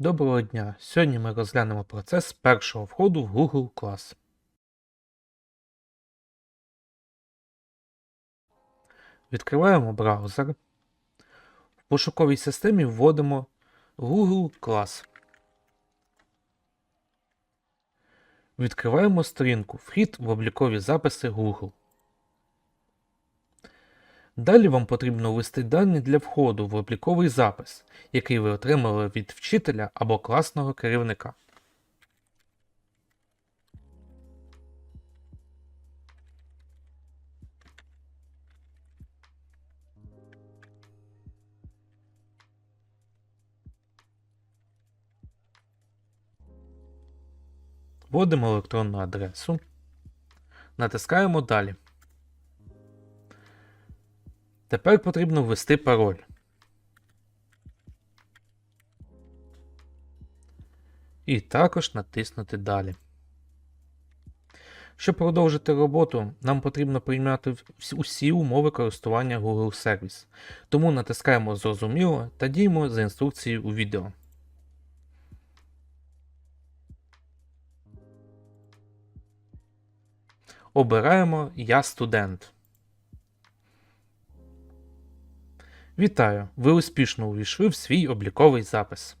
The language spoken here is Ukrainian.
Доброго дня! Сьогодні ми розглянемо процес першого входу в Google Class. Відкриваємо браузер. В пошуковій системі вводимо Google Class. Відкриваємо сторінку Вхід в облікові записи Google. Далі вам потрібно ввести дані для входу в обліковий запис, який ви отримали від вчителя або класного керівника. Вводимо електронну адресу. Натискаємо Далі. Тепер потрібно ввести пароль. І також натиснути Далі. Щоб продовжити роботу, нам потрібно прийняти усі умови користування Google Service. Тому натискаємо Зрозуміло та діємо за інструкцією у відео. Обираємо Я студент. Вітаю! Ви успішно увійшли в свій обліковий запис.